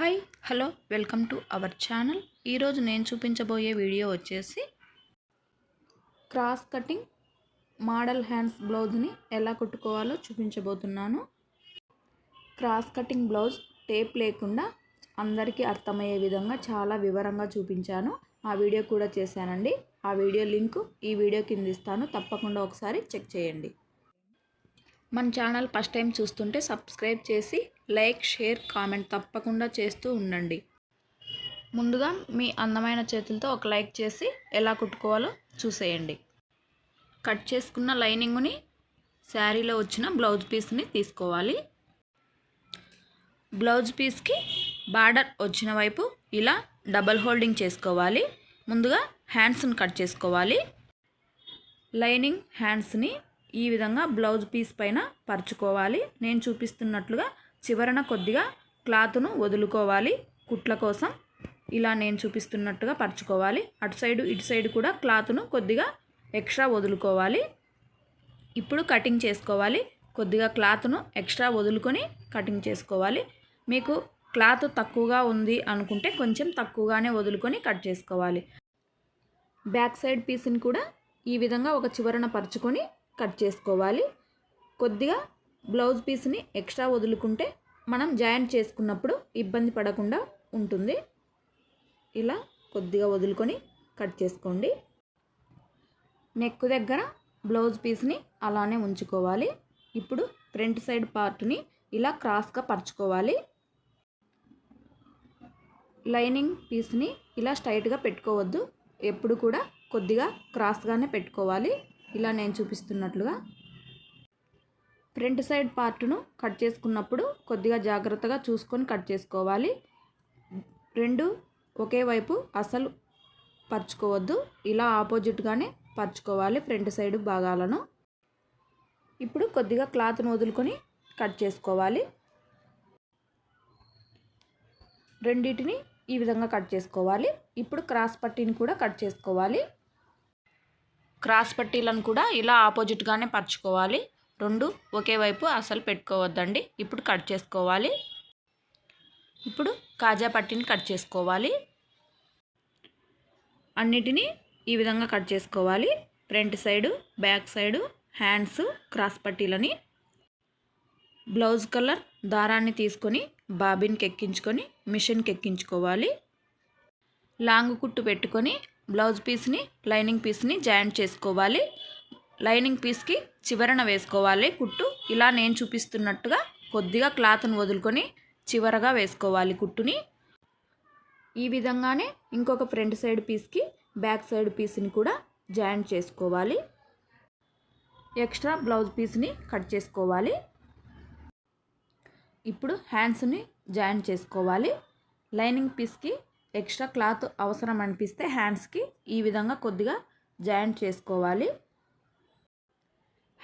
Hi hello welcome to our channel. ఈరోజు నేను చూపించబోయే వీడియో వచ్చేసి క్రాస్ కటింగ్ మోడల్ హ్యాండ్స్ బ్లౌజ్ని ఎలా కుట్టుకోవాలో చూపించబోతున్నాను. క్రాస్ కటింగ్ బ్లౌజ్ టేప్ లేకుండా అందరికీ అర్థమయ్యే విధంగా చాలా వివరంగా చూపించాను. ఆ వీడియో కూడా చేశానండి. ఆ వీడియో లింకు ఈ వీడియో కింద ఇస్తాను. తప్పకుండా ఒకసారి చెక్ చేయండి. మన ఛానల్ ఫస్ట్ టైం చూస్తుంటే సబ్స్క్రైబ్ చేసి లైక్ షేర్ కామెంట్ తప్పకుండా చేస్తూ ఉండండి. ముందుగా మీ అందమైన చేతులతో ఒక లైక్ చేసి ఎలా కుట్టుకోవాలో చూసేయండి. కట్ చేసుకున్న లైనింగ్ని శారీలో వచ్చిన బ్లౌజ్ పీస్ని తీసుకోవాలి. బ్లౌజ్ పీస్కి బార్డర్ వచ్చిన వైపు ఇలా డబల్ హోల్డింగ్ చేసుకోవాలి. ముందుగా హ్యాండ్స్ని కట్ చేసుకోవాలి. లైనింగ్ హ్యాండ్స్ని ఈ విధంగా బ్లౌజ్ పీస్ పైన పరుచుకోవాలి. నేను చూపిస్తున్నట్లుగా చివరన కొద్దిగా క్లాత్ను వదులుకోవాలి. కుట్ల కోసం ఇలా నేను చూపిస్తున్నట్టుగా పరుచుకోవాలి. అటు సైడు ఇటు సైడ్ కూడా క్లాత్ను కొద్దిగా ఎక్స్ట్రా వదులుకోవాలి. ఇప్పుడు కటింగ్ చేసుకోవాలి. కొద్దిగా క్లాత్ను ఎక్స్ట్రా వదులుకొని కటింగ్ చేసుకోవాలి. మీకు క్లాత్ తక్కువగా ఉంది అనుకుంటే కొంచెం తక్కువగానే వదులుకొని కట్ చేసుకోవాలి. బ్యాక్ సైడ్ పీస్ని కూడా ఈ విధంగా ఒక చివరన పరుచుకొని కట్ చేసుకోవాలి. కొద్దిగా బ్లౌజ్ పీస్ని ఎక్స్ట్రా వదులుకుంటే మనం జాయింట్ చేసుకున్నప్పుడు ఇబ్బంది పడకుండా ఉంటుంది. ఇలా కొద్దిగా వదులుకొని కట్ చేసుకోండి. నెక్ దగ్గర బ్లౌజ్ పీస్ని అలానే ఉంచుకోవాలి. ఇప్పుడు ఫ్రంట్ సైడ్ పార్ట్ని ఇలా క్రాస్గా పరుచుకోవాలి. లైనింగ్ పీస్ని ఇలా స్ట్రైట్గా పెట్టుకోవద్దు. ఎప్పుడు కూడా కొద్దిగా క్రాస్గానే పెట్టుకోవాలి. ఇలా నేను చూపిస్తున్నట్లుగా ఫ్రంట్ సైడ్ పార్ట్ను కట్ చేసుకున్నప్పుడు కొద్దిగా జాగ్రత్తగా చూసుకొని కట్ చేసుకోవాలి. రెండు ఒకే వైపు అసలు పరుచుకోవద్దు. ఇలా ఆపోజిట్గానే పరుచుకోవాలి ఫ్రంట్ సైడ్ భాగాలను. ఇప్పుడు కొద్దిగా క్లాత్ను వదులుకొని కట్ చేసుకోవాలి. రెండింటిని ఈ విధంగా కట్ చేసుకోవాలి. ఇప్పుడు క్రాస్ పట్టీని కూడా కట్ చేసుకోవాలి. క్రాస్ పట్టీలను కూడా ఇలా ఆపోజిట్గానే పరుచుకోవాలి. రెండు ఒకే వైపు అసలు పెట్టుకోవద్దండి. ఇప్పుడు కట్ చేసుకోవాలి. ఇప్పుడు కాజా పట్టీని కట్ చేసుకోవాలి. అన్నిటినీ ఈ విధంగా కట్ చేసుకోవాలి. Front side back side hands cross పట్టీలని. Blouse colour దారాన్ని తీసుకొని బాబిన్కి ఎక్కించుకొని మిషన్కి ఎక్కించుకోవాలి. లాంగ్ కుట్టు పెట్టుకొని బ్లౌజ్ పీస్ని లైనింగ్ పీస్ని జాయింట్ చేసుకోవాలి. లైనింగ్ పీస్కి చివరన వేసుకోవాలి కుట్టు. ఇలా నేను చూపిస్తున్నట్టుగా కొద్దిగా క్లాత్ను వదులుకొని చివరగా వేసుకోవాలి కుట్టుని. ఈ విధంగానే ఇంకొక ఫ్రంట్ సైడ్ పీస్కి బ్యాక్ సైడ్ పీస్ని కూడా జాయింట్ చేసుకోవాలి. ఎక్స్ట్రా బ్లౌజ్ పీస్ని కట్ చేసుకోవాలి. ఇప్పుడు హ్యాండ్స్ని జాయింట్ చేసుకోవాలి. లైనింగ్ పీస్కి ఎక్స్ట్రా క్లాత్ అవసరం అనిపిస్తే హ్యాండ్స్కి ఈ విధంగా కొద్దిగా జాయింట్ చేసుకోవాలి.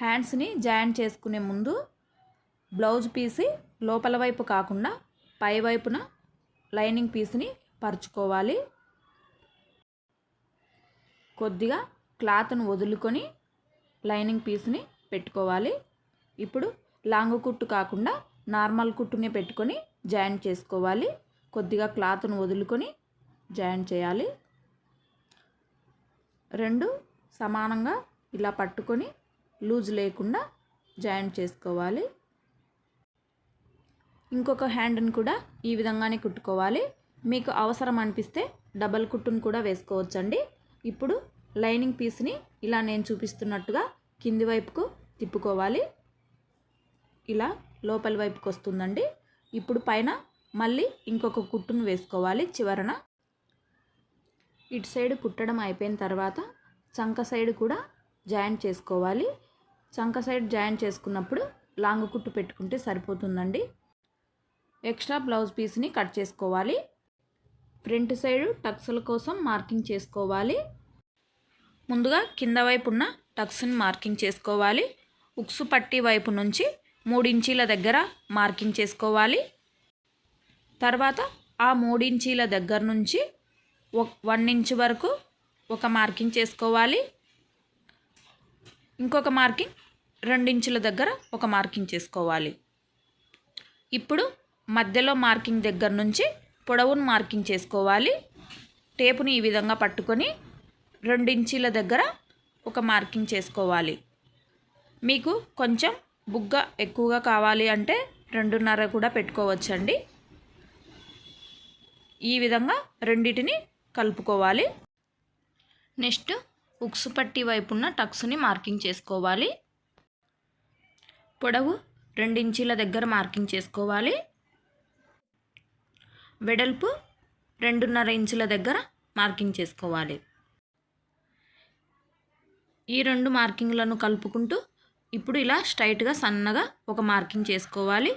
హ్యాండ్స్ని జాయింట్ చేసుకునే ముందు బ్లౌజ్ పీసి లోపల వైపు కాకుండా పై వైపున లైనింగ్ పీస్ని పరుచుకోవాలి. కొద్దిగా క్లాత్ను వదులుకొని లైనింగ్ పీస్ని పెట్టుకోవాలి. ఇప్పుడు లాంగ్ కుట్టు కాకుండా నార్మల్ కుట్టుని పెట్టుకొని జాయింట్ చేసుకోవాలి. కొద్దిగా క్లాత్ను వదులుకొని జాయింట్ చేయాలి. రెండు సమానంగా ఇలా పట్టుకొని లూజ్ లేకుండా జాయింట్ చేసుకోవాలి. ఇంకొక హ్యాండ్ని కూడా ఈ విధంగానే కుట్టుకోవాలి. మీకు అవసరం అనిపిస్తే డబల్ కుట్టును కూడా వేసుకోవచ్చండి. ఇప్పుడు లైనింగ్ పీస్ని ఇలా నేను చూపిస్తున్నట్టుగా కింది వైపుకు తిప్పుకోవాలి. ఇలా లోపలి వైపుకి వస్తుందండి. ఇప్పుడు పైన మళ్ళీ ఇంకొక కుట్టును వేసుకోవాలి చివరన. ఇటు సైడ్ కుట్టడం అయిపోయిన తర్వాత చంక సైడ్ కూడా జాయింట్ చేసుకోవాలి. చంక సైడ్ జాయిన్ చేసుకున్నప్పుడు లాంగ్ కుట్టు పెట్టుకుంటే సరిపోతుందండి. ఎక్స్ట్రా బ్లౌజ్ పీస్ని కట్ చేసుకోవాలి. ఫ్రంట్ సైడ్ టక్స్ల కోసం మార్కింగ్ చేసుకోవాలి. ముందుగా కింద వైపు ఉన్న టక్స్ని మార్కింగ్ చేసుకోవాలి. ఉక్సు పట్టి వైపు నుంచి మూడించీల దగ్గర మార్కింగ్ చేసుకోవాలి. తర్వాత ఆ మూడించీల దగ్గర నుంచి వన్ ఇంచ్ వరకు ఒక మార్కింగ్ చేసుకోవాలి. ఇంకొక మార్కింగ్ రెండించుల దగ్గర ఒక మార్కింగ్ చేసుకోవాలి. ఇప్పుడు మధ్యలో మార్కింగ్ దగ్గర నుంచి పొడవును మార్కింగ్ చేసుకోవాలి. టేపుని ఈ విధంగా పట్టుకొని రెండు దగ్గర ఒక మార్కింగ్ చేసుకోవాలి. మీకు కొంచెం బుగ్గ ఎక్కువగా కావాలి అంటే రెండున్నర కూడా పెట్టుకోవచ్చండి. ఈ విధంగా రెండిటిని కలుపుకోవాలి. నెక్స్ట్ ఉక్సు పట్టి వైపున్న టక్స్ని మార్కింగ్ చేసుకోవాలి. పొడవు రెండించీల దగ్గర మార్కింగ్ చేసుకోవాలి. వెడల్పు రెండున్నర ఇంచుల దగ్గర మార్కింగ్ చేసుకోవాలి. ఈ రెండు మార్కింగ్లను కలుపుకుంటూ ఇప్పుడు ఇలా స్ట్రైట్గా సన్నగా ఒక మార్కింగ్ చేసుకోవాలి.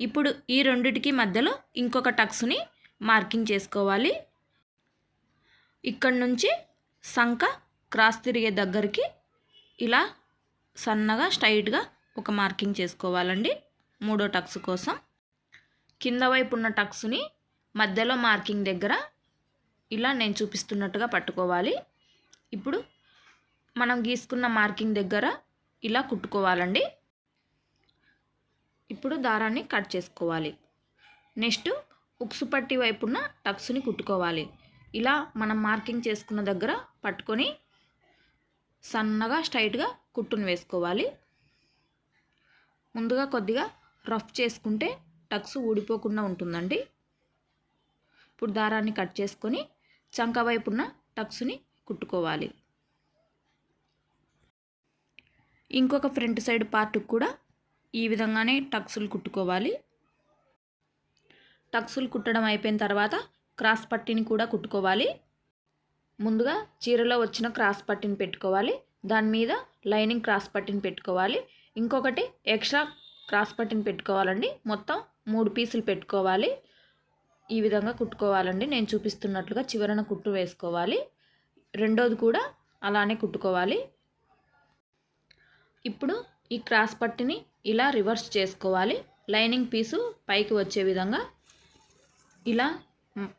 ఇప్పుడు ఈ రెండిటికి మధ్యలో ఇంకొక టక్స్ని మార్కింగ్ చేసుకోవాలి. ఇక్కడ నుంచి సంక క్రాస్ తిరిగే దగ్గరికి ఇలా సన్నగా స్ట్రైట్గా ఒక మార్కింగ్ చేసుకోవాలండి. మూడో టక్స్ కోసం. కింద వైపు ఉన్న టక్స్ని మధ్యలో మార్కింగ్ దగ్గర ఇలా నేను చూపిస్తున్నట్టుగా పట్టుకోవాలి. ఇప్పుడు మనం గీసుకున్న మార్కింగ్ దగ్గర ఇలా కుట్టుకోవాలండి. ఇప్పుడు దారాన్ని కట్ చేసుకోవాలి. నెక్స్ట్ ఉక్సు పట్టి వైపున్న టక్స్ని కుట్టుకోవాలి. ఇలా మనం మార్కింగ్ చేసుకున్న దగ్గర పట్టుకొని సన్నగా స్ట్రైట్గా కుట్టును వేసుకోవాలి. ముందుగా కొద్దిగా రఫ్ చేసుకుంటే టక్స్ ఊడిపోకుండా ఉంటుందండి. ఇప్పుడు దారాన్ని కట్ చేసుకొని చంక వైపున్న టక్స్ని కుట్టుకోవాలి. ఇంకొక ఫ్రంట్ సైడ్ పార్ట్కి కూడా ఈ విధంగానే టక్సులు కుట్టుకోవాలి. టక్సులు కుట్టడం అయిపోయిన తర్వాత క్రాస్ పట్టీని కూడా కుట్టుకోవాలి. ముందుగా చీరలో వచ్చిన క్రాస్ పట్టీని పెట్టుకోవాలి. దాని మీద లైనింగ్ క్రాస్ పట్టీని పెట్టుకోవాలి. ఇంకొకటి ఎక్స్ట్రా క్రాస్ పట్టిని పెట్టుకోవాలండి. మొత్తం మూడు పీసులు పెట్టుకోవాలి. ఈ విధంగా కుట్టుకోవాలండి. నేను చూపిస్తున్నట్లుగా చివరన కుట్టు వేసుకోవాలి. రెండోది కూడా అలానే కుట్టుకోవాలి. ఇప్పుడు ఈ క్రాస్ పట్టిని ఇలా రివర్స్ చేసుకోవాలి. లైనింగ్ పీసు పైకి వచ్చే విధంగా ఇలా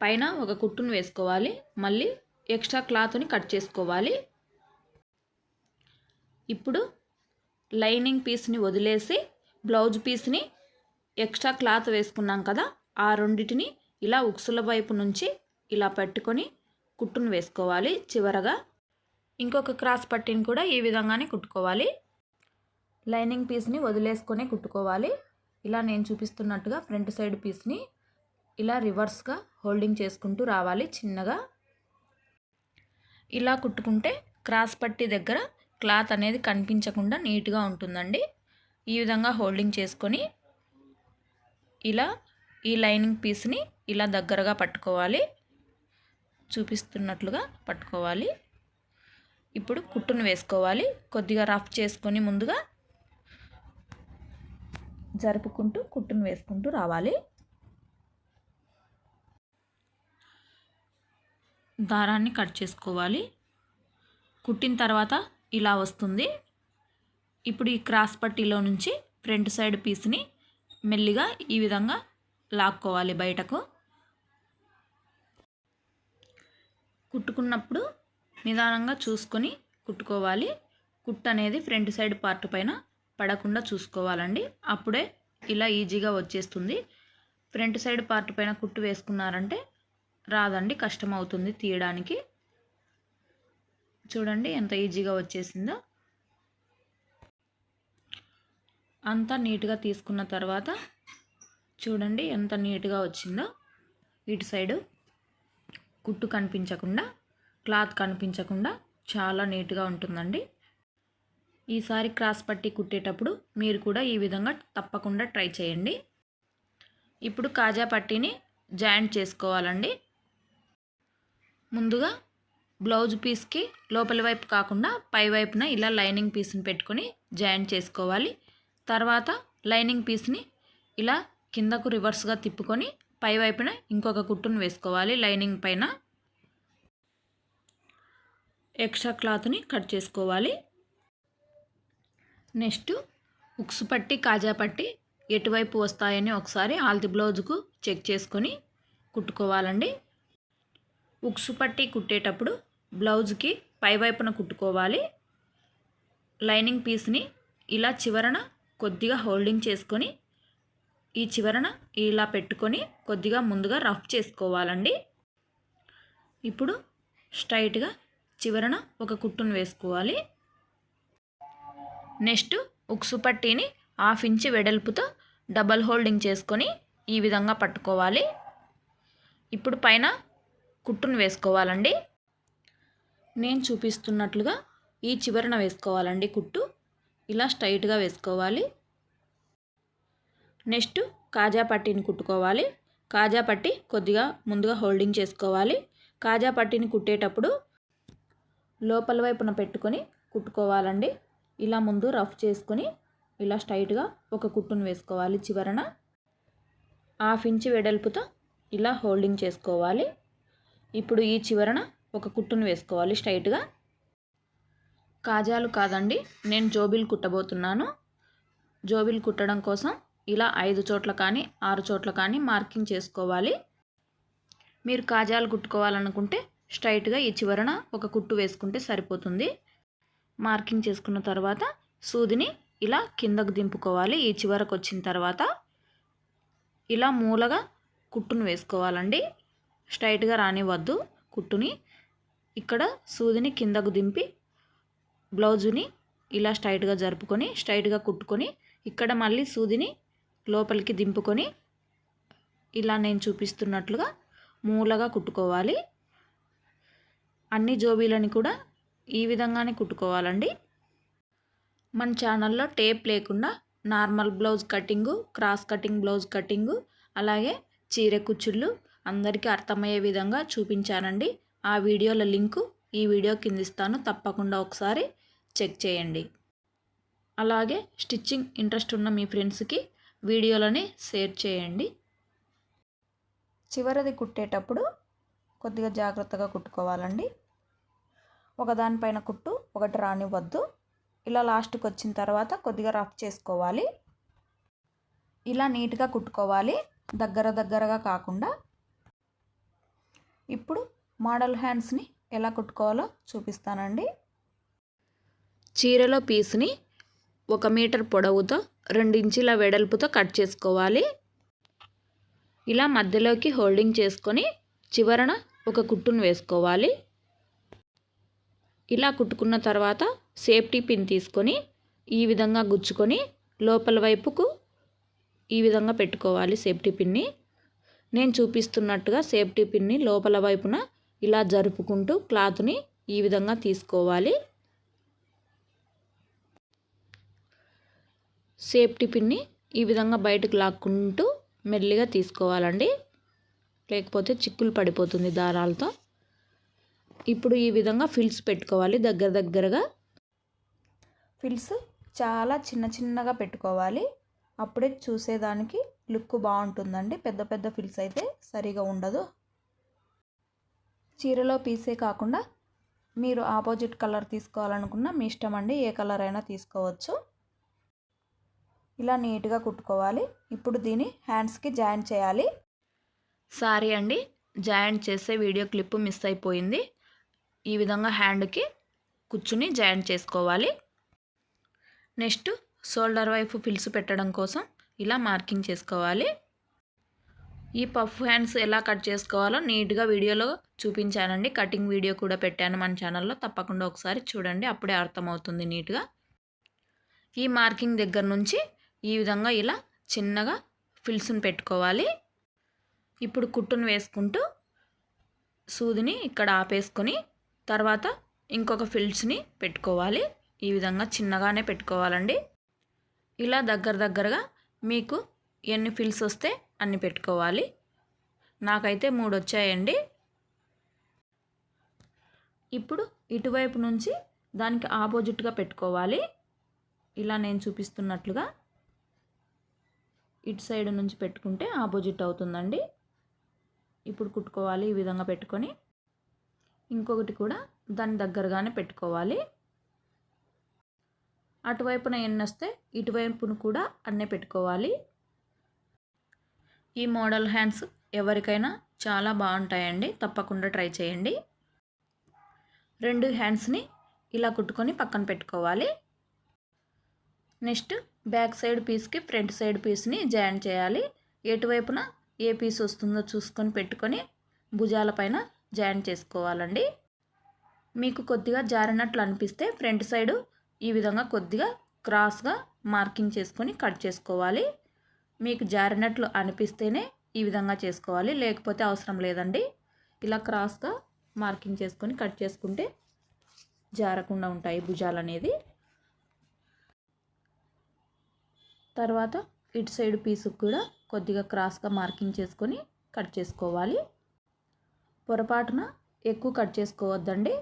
పైన ఒక కుట్టును వేసుకోవాలి. మళ్ళీ ఎక్స్ట్రా క్లాత్ని కట్ చేసుకోవాలి. ఇప్పుడు లైనింగ్ పీస్ని వదిలేసి బ్లౌజ్ పీస్ని ఎక్స్ట్రా క్లాత్ వేసుకున్నాం కదా ఆ రెండిటిని ఇలా ఉక్సుల వైపు నుంచి ఇలా పెట్టుకొని కుట్టును వేసుకోవాలి చివరగా. ఇంకొక క్రాస్ పట్టిని కూడా ఈ విధంగానే కుట్టుకోవాలి. లైనింగ్ పీస్ని వదిలేసుకొని కుట్టుకోవాలి. ఇలా నేను చూపిస్తున్నట్టుగా ఫ్రంట్ సైడ్ పీస్ని ఇలా రివర్స్గా హోల్డింగ్ చేసుకుంటూ రావాలి చిన్నగా. ఇలా కుట్టుకుంటే క్రాస్ పట్టి దగ్గర క్లాత్ అనేది కనిపించకుండా నీట్గా ఉంటుందండి. ఈ విధంగా హోల్డింగ్ చేసుకొని ఇలా ఈ లైనింగ్ పీస్ని ఇలా దగ్గరగా పట్టుకోవాలి. చూపిస్తున్నట్లుగా పట్టుకోవాలి. ఇప్పుడు కుట్టును వేసుకోవాలి. కొద్దిగా రఫ్ చేసుకొని ముందుగా జరుపుకుంటూ కుట్టును వేసుకుంటూ రావాలి. దారాన్ని కట్ చేసుకోవాలి. కుట్టిన తర్వాత ఇలా వస్తుంది. ఇప్పుడు ఈ క్రాస్ పట్టీలో నుంచి ఫ్రంట్ సైడ్ పీస్ని మెల్లిగా ఈ విధంగా లాక్కోవాలి బయటకు. కుట్టుకున్నప్పుడు నిదానంగా చూసుకొని కుట్టుకోవాలి. కుట్టు అనేది ఫ్రంట్ సైడ్ పార్ట్ పైన పడకుండా చూసుకోవాలండి. అప్పుడే ఇలా ఈజీగా వచ్చేస్తుంది. ఫ్రంట్ సైడ్ పార్ట్ పైన కుట్టు వేసుకున్నారంటే రాదండి కష్టం అవుతుంది తీయడానికి. చూడండి ఎంత ఈజీగా వచ్చేసిందో. అంతా నీట్గా తీసుకున్న తర్వాత చూడండి ఎంత నీట్గా వచ్చిందో. ఇటు సైడు కుట్టు కనిపించకుండా క్లాత్ కనిపించకుండా చాలా నీట్గా ఉంటుందండి. ఈసారి క్రాస్ పట్టి కుట్టేటప్పుడు మీరు కూడా ఈ విధంగా తప్పకుండా ట్రై చేయండి. ఇప్పుడు కాజా పట్టీని జాయింట్ చేసుకోవాలండి. ముందుగా బ్లౌజ్ పీస్కి లోపలి వైపు కాకుండా పై వైపున ఇలా లైనింగ్ పీస్ని పెట్టుకొని జాయింట్ చేసుకోవాలి. తర్వాత లైనింగ్ పీస్ని ఇలా కిందకు రివర్స్గా తిప్పుకొని పై వైపున ఇంకొక కుట్టును వేసుకోవాలి. లైనింగ్ పైన ఎక్స్ట్రా క్లాత్ని కట్ చేసుకోవాలి. నెక్స్ట్ ఉక్స్ పట్టి కాజా పట్టి ఎటువైపు వస్తాయని ఒకసారి ఆల్తి బ్లౌజ్కు చెక్ చేసుకొని కుట్టుకోవాలండి. ఉక్సు పట్టి కుట్టేటప్పుడు బ్లౌజ్కి పైవైపున కుట్టుకోవాలి. లైనింగ్ పీస్ని ఇలా చివరన కొద్దిగా హోల్డింగ్ చేసుకొని ఈ చివరన ఇలా పెట్టుకొని కొద్దిగా ముందుగా రఫ్ చేసుకోవాలండి. ఇప్పుడు స్ట్రైట్గా చివరన ఒక కుట్టును వేసుకోవాలి. నెక్స్ట్ ఉక్సు పట్టీని హాఫ్ ఇంచ్ వెడల్పుతో డబల్ హోల్డింగ్ చేసుకొని ఈ విధంగా పట్టుకోవాలి. ఇప్పుడు పైన కుట్టును వేసుకోవాలండి. నేను చూపిస్తున్నట్లుగా ఈ చివరన వేసుకోవాలండి కుట్టు. ఇలా స్ట్రైట్గా వేసుకోవాలి. నెక్స్ట్ కాజా పట్టీని కుట్టుకోవాలి. కాజా పట్టి కొద్దిగా ముందుగా హోల్డింగ్ చేసుకోవాలి. కాజా పట్టీని కుట్టేటప్పుడు లోపల వైపున పెట్టుకొని కుట్టుకోవాలండి. ఇలా ముందు రఫ్ చేసుకొని ఇలా స్ట్రైట్గా ఒక కుట్టును వేసుకోవాలి చివరన. హాఫ్ ఇంచ్ వెడల్పుతో ఇలా హోల్డింగ్ చేసుకోవాలి. ఇప్పుడు ఈ చివరన ఒక కుట్టును వేసుకోవాలి స్ట్రైట్గా. కాజాలు కాదండి నేను జోబిలు కుట్టబోతున్నాను. జోబిల్ కుట్టడం కోసం ఇలా ఐదు చోట్ల కానీ ఆరు చోట్ల కానీ మార్కింగ్ చేసుకోవాలి. మీరు కాజాలు కుట్టుకోవాలనుకుంటే స్ట్రైట్గా ఈ చివరన ఒక కుట్టు వేసుకుంటే సరిపోతుంది. మార్కింగ్ చేసుకున్న తర్వాత సూదిని ఇలా కిందకు దింపుకోవాలి. ఈ చివరకు వచ్చిన తర్వాత ఇలా మూలగా కుట్టును వేసుకోవాలండి. స్ట్రైట్గా రానివద్దు కుట్టుని. ఇక్కడ సూదిని కిందకు దింపి బ్లౌజుని ఇలా స్ట్రైట్గా జరుపుకొని స్ట్రైట్గా కుట్టుకొని ఇక్కడ మళ్ళీ సూదిని లోపలికి దింపుకొని ఇలా నేను చూపిస్తున్నట్లుగా మూలగా కుట్టుకోవాలి. అన్ని జోబీలని కూడా ఈ విధంగానే కుట్టుకోవాలండి. మన ఛానల్లో టేప్ లేకుండా normal blouse cutting cross cutting blouse cutting అలాగే చీర కుచ్చుళ్ళు అందరికీ అర్థమయ్యే విధంగా చూపించానండి. ఆ వీడియోల లింకు ఈ వీడియో కింద ఇస్తాను తప్పకుండా ఒకసారి చెక్ చేయండి. అలాగే స్టిచ్చింగ్ ఇంట్రెస్ట్ ఉన్న మీ ఫ్రెండ్స్కి వీడియోలని షేర్ చేయండి. చివరిది కుట్టేటప్పుడు కొద్దిగా జాగ్రత్తగా కుట్టుకోవాలండి. ఒకదానిపైన కుట్టు ఒకటి రానివ్వద్దు. ఇలా లాస్ట్కి వచ్చిన తర్వాత కొద్దిగా రఫ్ చేసుకోవాలి. ఇలా నీట్గా కుట్టుకోవాలి. దగ్గర దగ్గరగా కాకుండా. ఇప్పుడు మోడల్ హ్యాండ్స్ని ఎలా కుట్టుకోవాలో చూపిస్తానండి. చీరలో పీస్ని ఒక మీటర్ పొడవుతో రెండించుల వెడల్పుతో కట్ చేసుకోవాలి. ఇలా మధ్యలోకి హోల్డింగ్ చేసుకొని చివరన ఒక కుట్టును వేసుకోవాలి. ఇలా కుట్టుకున్న తర్వాత సేఫ్టీ పిన్ తీసుకొని ఈ విధంగా గుచ్చుకొని లోపల వైపుకు ఈ విధంగా పెట్టుకోవాలి సేఫ్టీ పిన్ని. నేను చూపిస్తున్నట్టుగా సేఫ్టీ పిన్ని లోపల వైపున ఇలా జరుపుకుంటూ క్లాత్ని ఈ విధంగా తీసుకోవాలి. సేఫ్టీ పిన్ని ఈ విధంగా బయటకు లాక్కుంటూ మెల్లిగా తీసుకోవాలండి. లేకపోతే చిక్కులు పడిపోతుంది దారాలతో. ఇప్పుడు ఈ విధంగా ఫిల్స్ పెట్టుకోవాలి దగ్గర దగ్గరగా. ఫిల్స్ చాలా చిన్న చిన్నగా పెట్టుకోవాలి. అప్పుడే చూసేదానికి లుక్ బాగుంటుందండి. పెద్ద పెద్ద ఫిల్స్ అయితే సరిగా ఉండదు. చీరలో పీసే కాకుండా మీరు ఆపోజిట్ కలర్ తీసుకోవాలనుకున్న మీ ఇష్టం అండి ఏ కలర్ అయినా తీసుకోవచ్చు. ఇలా నీట్గా కుట్టుకోవాలి. ఇప్పుడు దీన్ని హ్యాండ్స్కి జాయిన్ చేయాలి. సారీ అండి జాయింట్ చేసే వీడియో క్లిప్ మిస్ అయిపోయింది. ఈ విధంగా హ్యాండ్కి కూర్చుని జాయింట్ చేసుకోవాలి. నెక్స్ట్ షోల్డర్ వైపు ఫిల్స్ పెట్టడం కోసం ఇలా మార్కింగ్ చేసుకోవాలి. ఈ పఫ్ హ్యాండ్స్ ఎలా కట్ చేసుకోవాలో నీట్గా వీడియోలో చూపించానండి. కటింగ్ వీడియో కూడా పెట్టాను మన ఛానల్లో. తప్పకుండా ఒకసారి చూడండి. అప్పుడే అర్థమవుతుంది నీట్గా. ఈ మార్కింగ్ దగ్గర నుంచి ఈ విధంగా ఇలా చిన్నగా ఫిల్స్ని పెట్టుకోవాలి. ఇప్పుడు కుట్టును వేసుకుంటూ సూదిని ఇక్కడ ఆపేసుకొని తర్వాత ఇంకొక ఫిల్స్ని పెట్టుకోవాలి. ఈ విధంగా చిన్నగానే పెట్టుకోవాలండి. ఇలా దగ్గర దగ్గరగా మీకు ఎన్ని ఫిల్స్ వస్తే అన్ని పెట్టుకోవాలి. నాకైతే మూడు వచ్చాయండి. ఇప్పుడు ఇటువైపు నుంచి దానికి ఆపోజిట్గా పెట్టుకోవాలి. ఇలా నేను చూపిస్తున్నట్లుగా ఇటు సైడ్ నుంచి పెట్టుకుంటే ఆపోజిట్ అవుతుందండి. ఇప్పుడు కుట్టుకోవాలి ఈ విధంగా పెట్టుకొని. ఇంకొకటి కూడా దాని దగ్గరగానే పెట్టుకోవాలి. అటువైపున ఎన్ని వస్తే ఇటువైపును కూడా అన్నే పెట్టుకోవాలి. ఈ మోడల్ హ్యాండ్స్ ఎవరికైనా చాలా బాగుంటాయండి. తప్పకుండా ట్రై చేయండి. రెండు హ్యాండ్స్ని ఇలా కుట్టుకొని పక్కన పెట్టుకోవాలి. నెక్స్ట్ బ్యాక్ సైడ్ పీస్కి ఫ్రంట్ సైడ్ పీస్ని జాయిన్ చేయాలి. ఎటువైపున ఏ పీస్ వస్తుందో చూసుకొని పెట్టుకొని భుజాల పైన జాయిన్ చేసుకోవాలండి. మీకు కొద్దిగా జారినట్లు అనిపిస్తే ఫ్రంట్ సైడు ఈ విధంగా కొద్దిగా క్రాస్గా మార్కింగ్ చేసుకొని కట్ చేసుకోవాలి. మీకు జారినట్లు అనిపిస్తేనే ఈ విధంగా చేసుకోవాలి. లేకపోతే అవసరం లేదండి. ఇలా క్రాస్గా మార్కింగ్ చేసుకొని కట్ చేసుకుంటే జారకుండా ఉంటాయి భుజాలు అనేది తర్వాత ఇటు సైడ్ పీసుకు కూడా కొద్దిగా క్రాస్గా మార్కింగ్ చేసుకొని కట్ చేసుకోవాలి. పొరపాటున ఎక్కువ కట్ చేసుకోవద్దండి.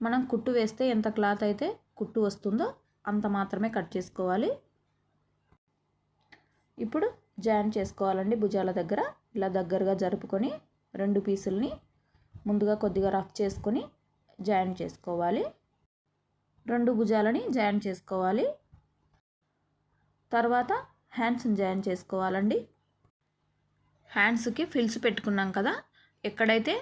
మనం కుట్టు వేస్తే ఎంత క్లాత్ అయితే కుట్టు వస్తుందో అంత మాత్రమే కట్ చేసుకోవాలి. ఇప్పుడు జాయిన్ చేసుకోవాలండి భుజాల దగ్గర. ఇలా దగ్గరగా జరుపుకొని రెండు పీసుల్ని ముందుగా కొద్దిగా రఫ్ చేసుకొని జాయిన్ చేసుకోవాలి. రెండు భుజాలని జాయిన్ చేసుకోవాలి. తర్వాత హ్యాండ్స్ని జాయిన్ చేసుకోవాలండి. హ్యాండ్స్కి ఫిల్స్ పెట్టుకున్నాం కదా ఎక్కడైతే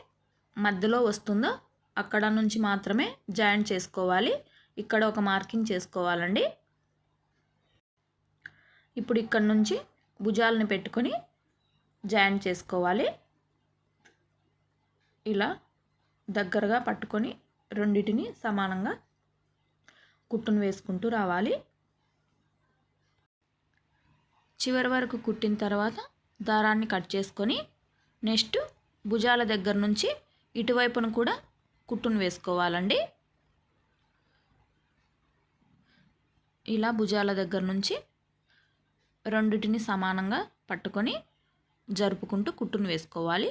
మధ్యలో వస్తుందో అక్కడ నుంచి మాత్రమే జాయిన్ చేసుకోవాలి. ఇక్కడ ఒక మార్కింగ్ చేసుకోవాలండి. ఇప్పుడు ఇక్కడ నుంచి భుజాలని పెట్టుకొని జాయిన్ చేసుకోవాలి. ఇలా దగ్గరగా పట్టుకొని రెండిటిని సమానంగా కుట్టును వేసుకుంటూ రావాలి. చివరి వరకు కుట్టిన తర్వాత దారాన్ని కట్ చేసుకొని నెక్స్ట్ భుజాల దగ్గర నుంచి ఇటువైపును కూడా కుట్టును వేసుకోవాలండి. ఇలా భుజాల దగ్గర నుంచి రెండిటిని సమానంగా పట్టుకొని జరుపుకుంటూ కుట్టును వేసుకోవాలి.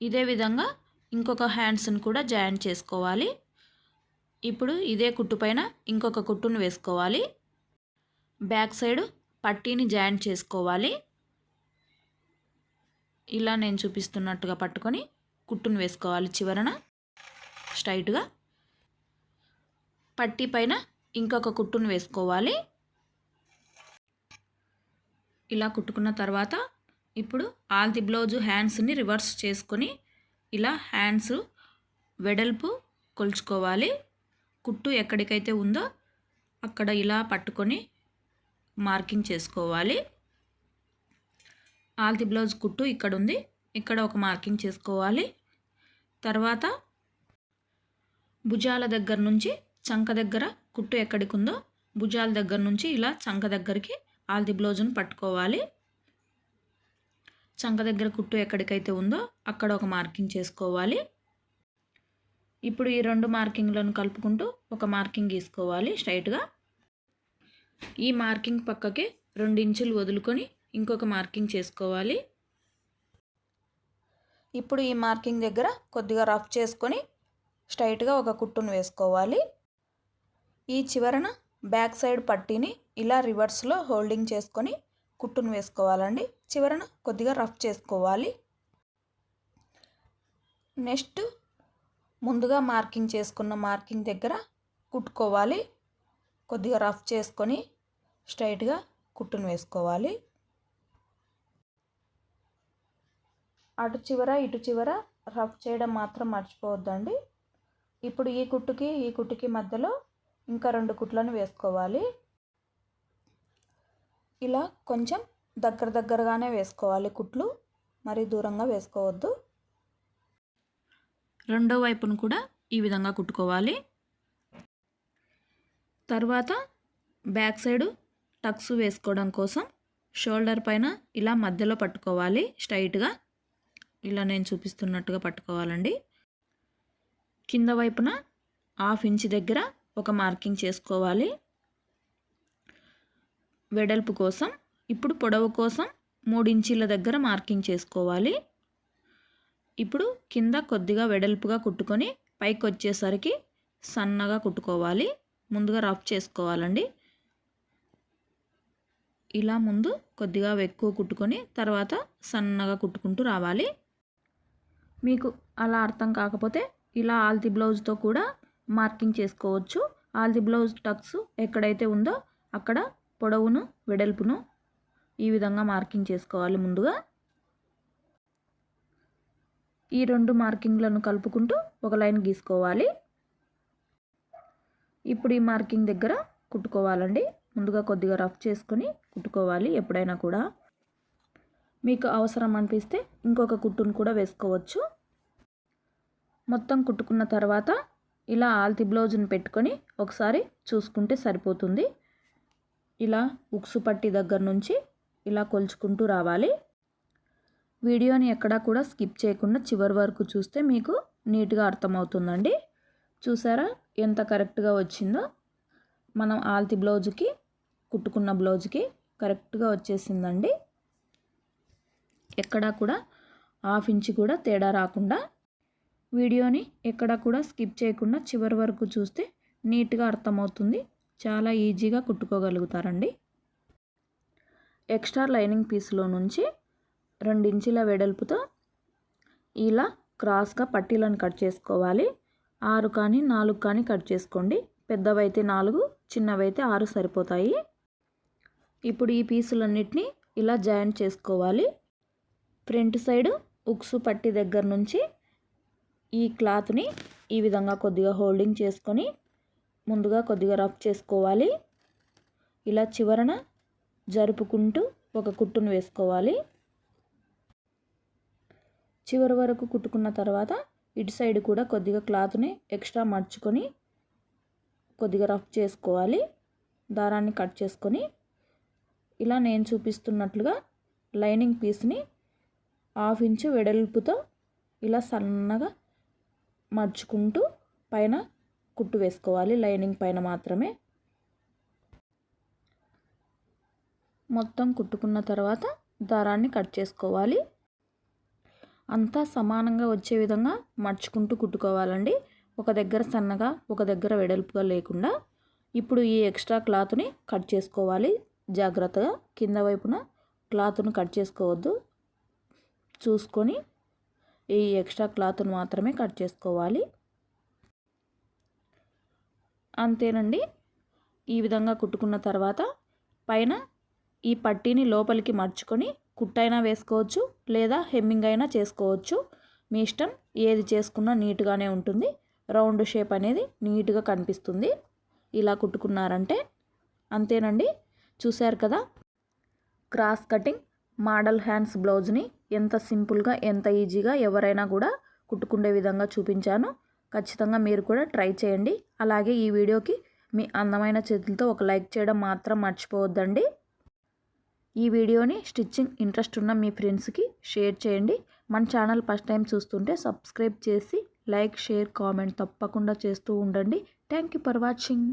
ఇదే విధంగా ఇంకొక హ్యాండ్స్ని కూడా జాయిన్ చేసుకోవాలి. ఇప్పుడు ఇదే కుట్టు పైన ఇంకొక కుట్టును వేసుకోవాలి. బ్యాక్ సైడ్ పట్టీని జాయిన్ చేసుకోవాలి. ఇలా నేను చూపిస్తున్నట్టుగా పట్టుకొని కుట్టును వేసుకోవాలి చివరన. స్ట్రైట్గా పట్టీ పైన ఇంకొక కుట్టును వేసుకోవాలి. ఇలా కుట్టుకున్న తర్వాత ఇప్పుడు ఆల్ ది బ్లౌజు హ్యాండ్స్ని రివర్స్ చేసుకొని ఇలా హ్యాండ్స్ వెడల్పు కొలుచుకోవాలి. కుట్టు ఎక్కడికైతే ఉందో అక్కడ ఇలా పట్టుకొని మార్కింగ్ చేసుకోవాలి. ఆల్ ది బ్లౌజ్ కుట్టు ఇక్కడ ఉంది. ఇక్కడ ఒక మార్కింగ్ చేసుకోవాలి. తర్వాత భుజాల దగ్గర నుంచి చంక దగ్గర కుట్టు ఎక్కడికి ఉందో భుజాల దగ్గర నుంచి ఇలా చంక దగ్గరికి ఆల్ది బ్లౌజును బ్లౌజ్ను పట్టుకోవాలి. చంక దగ్గర కుట్టు ఎక్కడికైతే ఉందో అక్కడ ఒక మార్కింగ్ చేసుకోవాలి. ఇప్పుడు ఈ రెండు మార్కింగ్లను కలుపుకుంటూ ఒక మార్కింగ్ గీసుకోవాలి స్ట్రైట్గా. ఈ మార్కింగ్ పక్కకి రెండు ఇంచులు వదులుకొని ఇంకొక మార్కింగ్ చేసుకోవాలి. ఇప్పుడు ఈ మార్కింగ్ దగ్గర కొద్దిగా రఫ్ చేసుకొని స్ట్రైట్గా ఒక కుట్టును వేసుకోవాలి. ఈ చివరన బ్యాక్ సైడ్ పట్టీని ఇలా రివర్స్లో హోల్డింగ్ చేసుకొని కుట్టును వేసుకోవాలండి. చివరన కొద్దిగా రఫ్ చేసుకోవాలి. నెక్స్ట్ ముందుగా మార్కింగ్ చేసుకున్న మార్కింగ్ దగ్గర కుట్టుకోవాలి. కొద్దిగా రఫ్ చేసుకొని స్ట్రైట్గా కుట్టును వేసుకోవాలి. అటు చివర ఇటు చివర రఫ్ చేయడం మాత్రం మర్చిపోవద్దండి. ఇప్పుడు ఈ కుట్టుకి ఈ కుట్టుకి మధ్యలో ఇంకా రెండు కుట్లను వేసుకోవాలి. ఇలా కొంచెం దగ్గర దగ్గరగానే వేసుకోవాలి కుట్లు. మరీ దూరంగా వేసుకోవద్దు. రెండో వైపును కూడా ఈ విధంగా కుట్టుకోవాలి. తర్వాత బ్యాక్ సైడు టక్స్ వేసుకోవడం కోసం షోల్డర్ పైన ఇలా మధ్యలో పట్టుకోవాలి స్ట్రైట్గా. ఇలా నేను చూపిస్తున్నట్టుగా పట్టుకోవాలండి. కింద వైపున హాఫ్ ఇంచ్ దగ్గర ఒక మార్కింగ్ చేసుకోవాలి. వెడల్పు కోసం ఇప్పుడు పొడవు కోసం మూడు ఇంచీల దగ్గర మార్కింగ్ చేసుకోవాలి. ఇప్పుడు కింద కొద్దిగా వెడల్పుగా కుట్టుకొని పైకి వచ్చేసరికి సన్నగా కుట్టుకోవాలి. ముందుగా రఫ్ చేసుకోవాలండి. ఇలా ముందు కొద్దిగా ఎక్కువ కుట్టుకొని తర్వాత సన్నగా కుట్టుకుంటూ రావాలి. మీకు అలా అర్థం కాకపోతే ఇలా ఆల్తి బ్లౌజ్తో కూడా మార్కింగ్ చేసుకోవచ్చు. ఆల్తి బ్లౌజ్ టక్స్ ఎక్కడైతే ఉందో అక్కడ పొడవును వెడల్పును ఈ విధంగా మార్కింగ్ చేసుకోవాలి ముందుగా. ఈ రెండు మార్కింగ్లను కలుపుకుంటూ ఒక లైన్ గీసుకోవాలి. ఇప్పుడు ఈ మార్కింగ్ దగ్గర కుట్టుకోవాలండి. ముందుగా కొద్దిగా రఫ్ చేసుకొని కుట్టుకోవాలి ఎప్పుడైనా కూడా. మీకు అవసరం అనిపిస్తే ఇంకొక కుట్టును కూడా వేసుకోవచ్చు. మొత్తం కుట్టుకున్న తర్వాత ఇలా ఆల్తి బ్లౌజ్ని పెట్టుకొని ఒకసారి చూసుకుంటే సరిపోతుంది. ఇలా ఉక్సు పట్టి దగ్గర నుంచి ఇలా కొలుచుకుంటూ రావాలి. వీడియోని ఎక్కడా కూడా స్కిప్ చేయకుండా చివరి వరకు చూస్తే మీకు నీట్గా అర్థమవుతుందండి. చూసారా ఎంత కరెక్ట్గా వచ్చిందో? మనం ఆల్తి బ్లౌజ్కి కుట్టుకున్న బ్లౌజ్కి కరెక్ట్గా వచ్చేసిందండి. ఎక్కడా కూడా హాఫ్ ఇంచ్ కూడా తేడా రాకుండా వీడియోని ఎక్కడా కూడా స్కిప్ చేయకుండా చివరి వరకు చూస్తే నీట్గా అర్థమవుతుంది. చాలా ఈజీగా కుట్టుకోగలుగుతారండి. ఎక్స్ట్రా లైనింగ్ పీస్లో నుంచి రెండించుల వెడల్పుతో ఇలా క్రాస్గా పట్టీలను కట్ చేసుకోవాలి. ఆరు కానీ నాలుగు కానీ కట్ చేసుకోండి. పెద్దవైతే నాలుగు చిన్నవైతే ఆరు సరిపోతాయి. ఇప్పుడు ఈ పీసులన్నిటిని ఇలా జాయింట్ చేసుకోవాలి. ఫ్రంట్ సైడ్ ఉక్సు పట్టి దగ్గర నుంచి ఈ క్లాత్ని ఈ విధంగా కొద్దిగా హోల్డింగ్ చేసుకొని ముందుగా కొద్దిగా రఫ్ చేసుకోవాలి. ఇలా చివరన జరుపుకుంటూ ఒక కుట్టును వేసుకోవాలి. చివరి వరకు కుట్టుకున్న తర్వాత ఇటు సైడ్ కూడా కొద్దిగా క్లాత్ని ఎక్స్ట్రా మర్చుకొని కొద్దిగా రఫ్ చేసుకోవాలి. దారాన్ని కట్ చేసుకొని ఇలా నేను చూపిస్తున్నట్లుగా లైనింగ్ పీస్ని హాఫ్ ఇంచు వెడల్పుతో ఇలా సన్నగా మడుచుకుంటూ పైన కుట్టు వేసుకోవాలి. లైనింగ్ పైన మాత్రమే. మొత్తం కుట్టుకున్న తర్వాత దారాన్ని కట్ చేసుకోవాలి. అంతా సమానంగా వచ్చే విధంగా మడుచుకుంటూ కుట్టుకోవాలండి. ఒక దగ్గర సన్నగా ఒక దగ్గర వెడల్పుగా లేకుండా ఇప్పుడు ఈ ఎక్స్ట్రా క్లాత్ని కట్ చేసుకోవాలి. జాగ్రత్తగా కింద వైపున క్లాత్ను కట్ చేసుకోవద్దు. చూసుకొని ఈ ఎక్స్ట్రా క్లాత్ను మాత్రమే కట్ చేసుకోవాలి. అంతేనండి. ఈ విధంగా కుట్టుకున్న తర్వాత పైన ఈ పట్టీని లోపలికి మర్చుకొని కుట్టైనా వేసుకోవచ్చు లేదా హెమ్మింగ్ అయినా చేసుకోవచ్చు. మీ ఇష్టం ఏది చేసుకున్నా నీట్గానే ఉంటుంది. రౌండ్ షేప్ అనేది నీట్గా కనిపిస్తుంది. ఇలా కుట్టుకున్నారంటే అంతేనండి. చూశారు కదా? క్రాస్ కటింగ్ మోడల్ హ్యాండ్స్ బ్లౌజ్ని ఎంత సింపుల్గా ఎంత ఈజీగా ఎవరైనా కూడా కుట్టుకునే విధంగా చూపించాను. ఖచ్చితంగా మీరు కూడా ట్రై చేయండి. అలాగే ఈ వీడియోకి మీ అందమైన చేతులతో ఒక లైక్ చేయడం మాత్రం మర్చిపోవద్దండి. ఈ వీడియోని స్టిచ్చింగ్ ఇంట్రెస్ట్ ఉన్న మీ ఫ్రెండ్స్కి షేర్ చేయండి. మన ఛానల్ ఫస్ట్ టైం చూస్తుంటే సబ్స్క్రైబ్ చేసి లైక్ షేర్ కామెంట్ తప్పకుండా చేస్తూ ఉండండి. Thank you for watching.